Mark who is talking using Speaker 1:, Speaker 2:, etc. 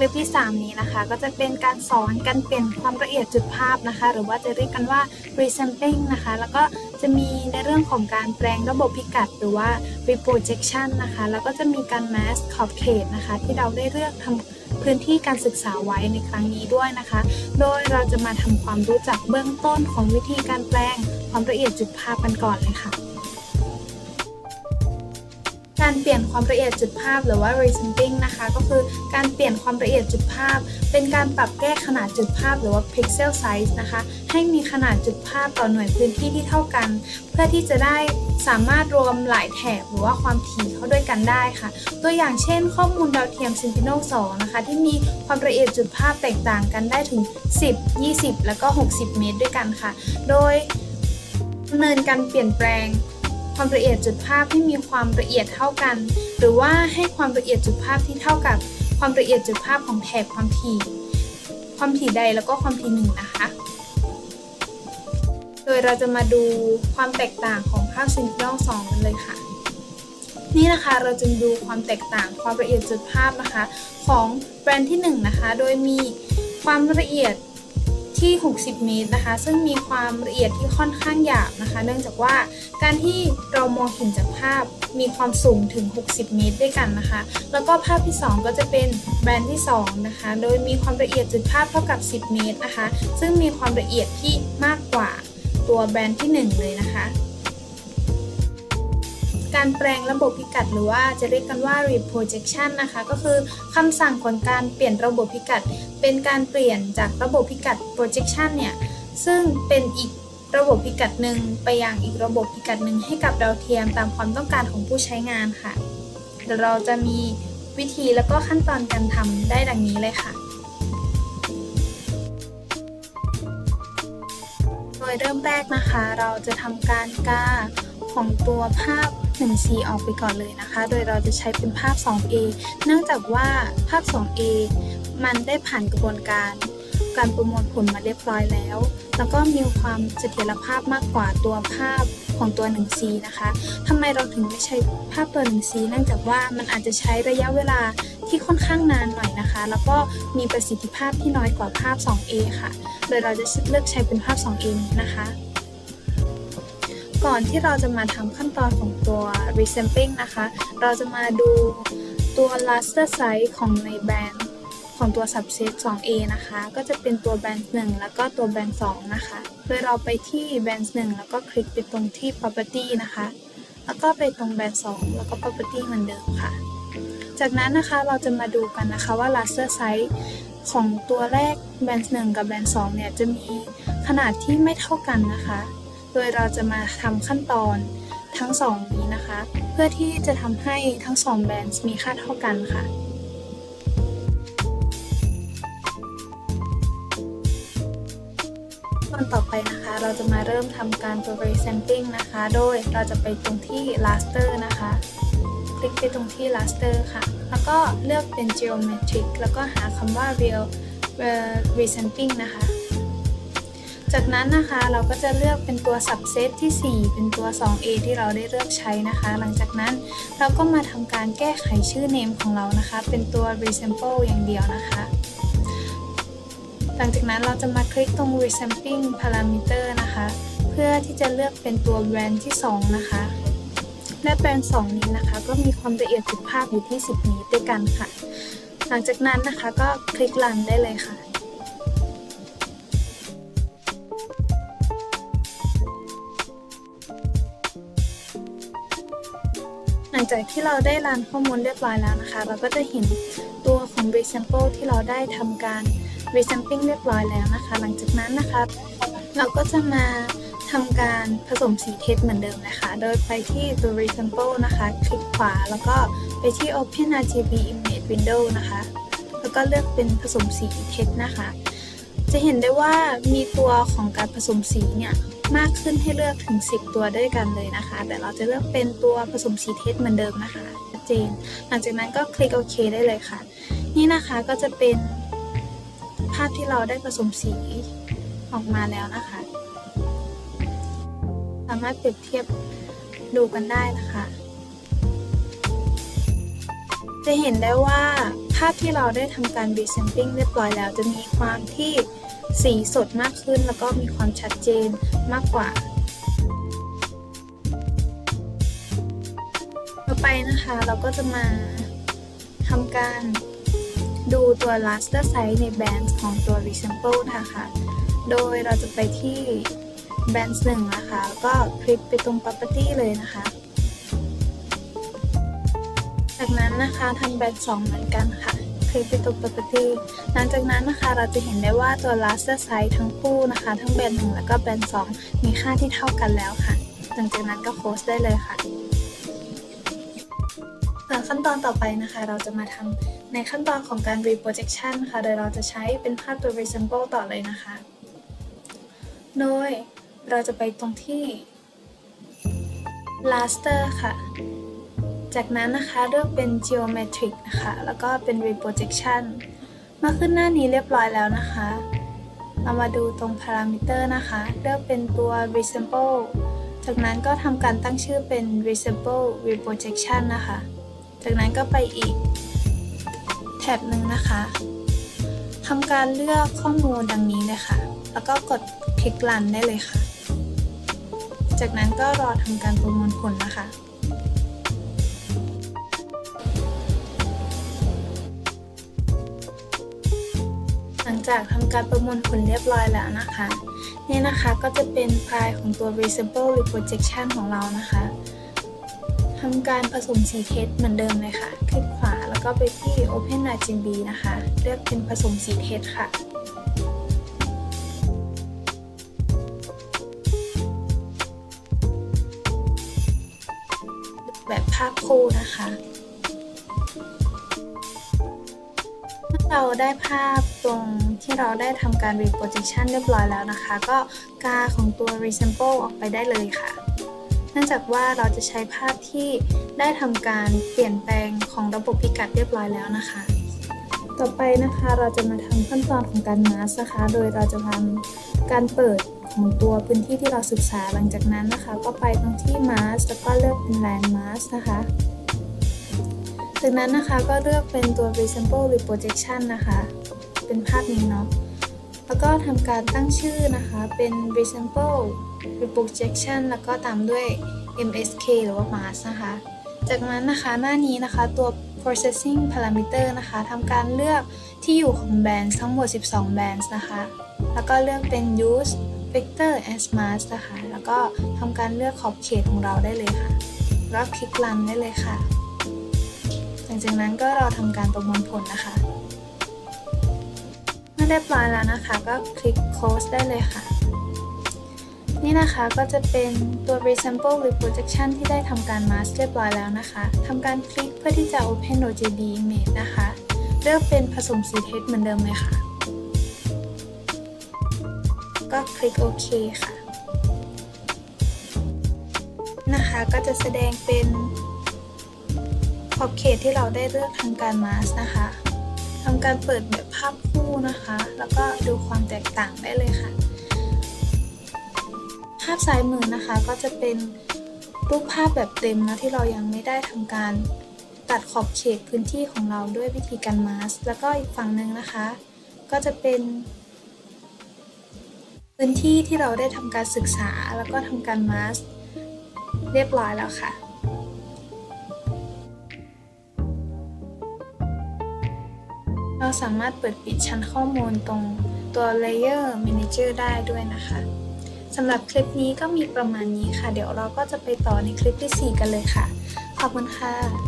Speaker 1: คลิปที่ 3 นี้นะคะ ก็จะเป็นการสอนการเปลี่ยนความละเอียดจุดภาพนะคะ หรือว่าจะเรียกกันว่า resampling นะคะ แล้วก็จะมีในเรื่องของการแปลงระบบพิกัด หรือว่า reprojection นะคะ แล้วก็จะมีการ mask ขอบเขตนะคะ ที่เราได้เลือกทำพื้นที่การศึกษาไว้ในครั้งนี้ด้วยนะคะ โดยเราจะมาทำความรู้จักเบื้องต้นของวิธีการแปลงความละเอียดจุดภาพกันก่อนเลยค่ะการเปลี่ยนความละเอียดจุดภาพหรือว่า resampling นะคะ ก็คือการเปลี่ยนความละเอียดจุดภาพ เป็นการปรับแก้ขนาดจุดภาพหรือว่า pixel size นะคะ ให้มีขนาดจุดภาพต่อหน่วยพื้นที่ที่เท่ากัน เพื่อที่จะได้สามารถรวมหลายแถบหรือว่าความถี่เข้าด้วยกันได้ค่ะ ตัวอย่างเช่น ข้อมูลดาวเทียม Sentinel-2 นะคะ ที่มีความละเอียดจุดภาพแตกต่างกันได้ถึง 10 20 แล้วก็ 60 เมตรด้วยกันค่ะ โดยดำเนินการเปลี่ยนแปลงความละเอียดจุดภาพให้มีความละเอียดเท่ากัน หรือว่าให้ความละเอียดจุดภาพที่เท่ากับความละเอียดจุดภาพของแถบความถี่ ความถี่ใดแล้วก็ความถี่หนึ่งนะคะ โดยเราจะมาดูความแตกต่างของภาพ Sentinel 2กันเลยค่ะ นี่นะคะเราจะดูความแตกต่างความละเอียดจุดภาพนะคะ ของแบรนด์ที่ 1 นะคะ โดยมีความละเอียดที่ 60 เมตรนะคะ ซึ่งมีความละเอียดที่ค่อนข้างหยาบนะคะ เนื่องจากว่าการที่เรามองเห็นจากภาพมีความสูงถึง 60 เมตรด้วยกันนะคะ แล้วก็ภาพที่ 2 ก็จะเป็นแบรนด์ที่ 2 นะคะ โดยมีความละเอียดจุดภาพเท่ากับ 10 เมตรนะคะ ซึ่งมีความละเอียดที่มากกว่าตัวแบรนด์ที่ 1 เลยนะคะ การแปลงระบบพิกัดหรือว่าจะเรียกกันว่า reprojection นะคะ ก็คือคำสั่งของการเปลี่ยนระบบพิกัด เป็นการเปลี่ยนจากระบบพิกัด projection เนี่ยซึ่งเป็นอีก ระบบพิกัดหนึ่งไปยังอีกระบบพิกัดหนึ่งให้กับดาวเทียมตามความต้องการของผู้ใช้งานค่ะเดี๋ยวเราจะมีวิธีแล้วก็ขั้นตอนการทำได้ดังนี้เลยค่ะ โดยเริ่มแรกนะคะ เราจะทำการกาของตัวภาพ 1C ออกไปก่อนเลยนะคะ โดยเราจะใช้เป็นภาพ 2A เนื่องจากว่าภาพ 2A มันได้ผ่านกระบวนการ การประมวลผลมาเรียบร้อยแล้ว แล้วก็มีความเสถียรภาพมากกว่าตัวภาพของตัว 1C นะคะ ทำไมเราถึงไม่ใช้ภาพตัว 1C เนื่องจากว่ามันอาจจะใช้ระยะเวลาที่ค่อนข้างนานหน่อยนะคะ แล้วก็มีประสิทธิภาพที่น้อยกว่าภาพ 2A ค่ะ โดยเราจะเลือกใช้เป็นภาพ 2A นี้นะคะ ก่อนที่เราจะมาทำขั้นตอนของตัว resampling นะคะ เราจะมาดูตัว raster size ของในแบรนด์ ของตัว subset 2A นะคะ ก็จะเป็นตัวแบรนด์1แล้วก็ตัวแบรนด์2นะคะ โดยเราไปที่แบรนด์1แล้วก็คลิกไปตรงที่ property นะคะ แล้วก็ไปตรงแบรนด์2แล้วก็ property เหมือนเดิมค่ะ จากนั้นนะคะเราจะมาดูกันนะคะว่า raster size ของตัวแรกแบรนด์1กับแบรนด์2เนี่ยจะมีขนาดที่ไม่เท่ากันนะคะ โดยเราจะมาทำขั้นตอนทั้งสองนี้นะคะ เพื่อที่จะทำให้ทั้งสองแบรนด์มีค่าเท่ากันค่ะ ตอนต่อไปนะคะ เราจะมาเริ่มทำการตัว resampling นะคะ โดยเราจะไปตรงที่ raster นะคะ คลิกไปตรงที่ raster ค่ะ แล้วก็เลือกเป็น geometric แล้วก็หาคำว่า real resampling นะคะ จากนั้นนะคะเราก็จะเลือกเป็นตัว subset ที่ 4 เป็นตัว 2a ที่เราได้เลือกใช้นะคะ หลังจากนั้นเราก็มาทำการแก้ไขชื่อ name ของเรานะคะ เป็นตัว resample อย่างเดียวนะคะ หลังจากนั้นเราจะมาคลิกตรง resampling parameter นะคะ เพื่อที่จะเลือกเป็นตัวแบรนด์ที่ 2 นะคะ และแบรนด์ 2 นี้นะคะ ก็มีความละเอียดจุดภาพอยู่ที่ 10เมตรด้วยกันค่ะ หลังจากนั้นนะคะก็คลิก run ได้เลยค่ะหลังจากที่เราได้รันข้อมูลเรียบร้อยแล้วนะคะ เราก็จะเห็นตัวของ resample ที่เราได้ทำการ resampling เรียบร้อยแล้วนะคะ หลังจากนั้นนะคะ เราก็จะมาทำการผสมสีเทสเหมือนเดิมนะคะ โดยไปที่ตัว resample นะคะ คลิกขวาแล้วก็ไปที่ open RGB image window นะคะ แล้วก็เลือกเป็นผสมสีเทสนะคะ จะเห็นได้ว่ามีตัวของการผสมสีเนี่ยมากขึ้นให้เลือกถึง 10 ตัวด้วยกันเลยนะคะ แต่เราจะเลือกเป็นตัวผสมสีเทสเหมือนเดิมนะคะชัดเจน หลังจากนั้นก็คลิกโอเคได้เลยค่ะ นี่นะคะก็จะเป็น พที่เราได้ผสมสีออกมาแล้วนะคะ สามารถเปรียบเทียบดูกันได้นะคะ จะเห็นได้ว่าภภาพที่เราได้ทำการ resampling เรียบร้อยแล้ว จะมีความที่สีสดมากขึ้น แล้วก็มีความชัดเจนมากกว่า ต่อไปนะคะเราก็จะมาทำการ ดูตัว raster size ใน bands ของตัว resample นะคะ โดยเราจะไปที่ bands หนึ่งนะคะ ก็คลิกไปตรง property เลยนะคะ จากนั้นนะคะทำแบน2เหมือนกันค่ะ คลิกไปตรง property หลังจากนั้นนะคะเราจะเห็นได้ว่าตัว raster size ทั้งคู่นะคะ ทั้งแบน1แล้วก็แบน2มีค่าที่เท่ากันแล้วค่ะ หลังจากนั้นก็โพสได้เลยค่ะขั้นตอนต่อไปนะคะ เราจะมาทำ ในขั้นตอนของการ reprojection ค่ะ โดยเราจะใช้เป็นภาพตัว resample ต่อเลยนะคะ โดยเราจะไปตรงที่ raster ค่ะ จากนั้นนะคะเลือกเป็น geometric นะคะ แล้วก็เป็น reprojection มื่อขึ้นหน้านี้เรียบร้อยแล้วนะคะ เรามาดูตรง parameter นะคะ เลือกเป็นตัว resample จากนั้นก็ทำการตั้งชื่อเป็น resample reprojection นะคะ จากนั้นก็ไปอีก บหนึ่งนะคะทำการเลือกข้อมูลดังนี้เลยค่ะ แล้วก็กดคลิก run ได้เลยค่ะ จากนั้นก็รอทำการประมวลผลนะคะหลังจากทำการประมวลผลเรียบร้อยแล้วนะคะ นี่นะคะก็จะเป็นไฟล์ของตัว resample reprojection ของเรานะคะทำการผสมสีเทสเหมือนเดิมเลยค่ะ คลิกขวา แล้วก็ไปที่ open RGB นะคะ เลือกเป็นผสมสีเทสค่ะแบบภาพคู่นะคะเมื่อเราได้ภาพตรงที่เราได้ทำการ reprojection เรียบร้อยแล้วนะคะ ก็กาของตัว resample ออกไปได้เลยค่ะ เนื่องจากว่าเราจะใช้ภาพที่ได้ทำการเปลี่ยนแปลงของระบบพิกัดเรียบร้อยแล้วนะคะ ต่อไปนะคะเราจะมาทำขั้นตอนของการ mask นะคะ โดยเราจะทำการเปิดของตัวพื้นที่ที่เราศึกษาหลังจากนั้นนะคะ ก็ไปตรงที่ mask แล้วก็เลือกเป็น land mask นะคะ จากนั้นนะคะก็เลือกเป็นตัว resample reprojection นะคะ เป็นภาพนี้เนาะ แล้วก็ทำการตั้งชื่อนะคะเป็น resample reprojection แล้วก็ตามด้วย MSK หรือว่า mask นะคะ จากนั้นนะคะหน้านี้นะคะตัว processing parameter นะคะทำการเลือกที่อยู่ของ bands ทั้งหมด 12 bands นะคะ แล้วก็เลือกเป็น use vector as mask นะคะ แล้วก็ทำการเลือกขอบเขตของเราได้เลยค่ะ แล้วคลิก run ได้เลยค่ะ หลังจากนั้นก็ราทำการประมวลผลนะคะ เมื่อเรียบร้อยแล้วนะคะ ก็คลิก close ได้เลยค่ะ นี่นะคะก็จะเป็นตัว resample reprojection ที่ได้ทำการ mask เรียบร้อยแล้วนะคะทำการคลิกเพื่อที่จะ open OJB image นะคะ เลือกเป็นผสมสีเทสเหมือนเดิมเลยค่ะ ก็คลิกโอเคค่ะ นะคะก็จะแสดงเป็นขอบเขตที่เราได้เลือกทำการมาสนะคะทำการเปิดแบบภาพ คู่นะคะ แล้วก็ดูความแตกต่างได้เลยค่ะ ภาพซ้ายมือนะคะก็จะเป็นรูปภาพแบบเต็มนะที่เรายังไม่ได้ทำการตัดขอบเขตพื้นที่ของเราด้วยวิธีการมาสแล้วก็อีกฝั่งหนึ่งนะคะ ก็จะเป็นพื้นที่ที่เราได้ทำการศึกษาแล้วก็ทำการมาสเรียบร้อยแล้วค่ะ เราสามารถเปิดปิดชั้นข้อมูลตรงตัว Layer Manager ได้ด้วยนะคะสำหรับคลิปนี้ก็มีประมาณนี้ค่ะ เดี๋ยวเราก็จะไปต่อในคลิปที่ 4 กันเลยค่ะ ขอบคุณค่ะ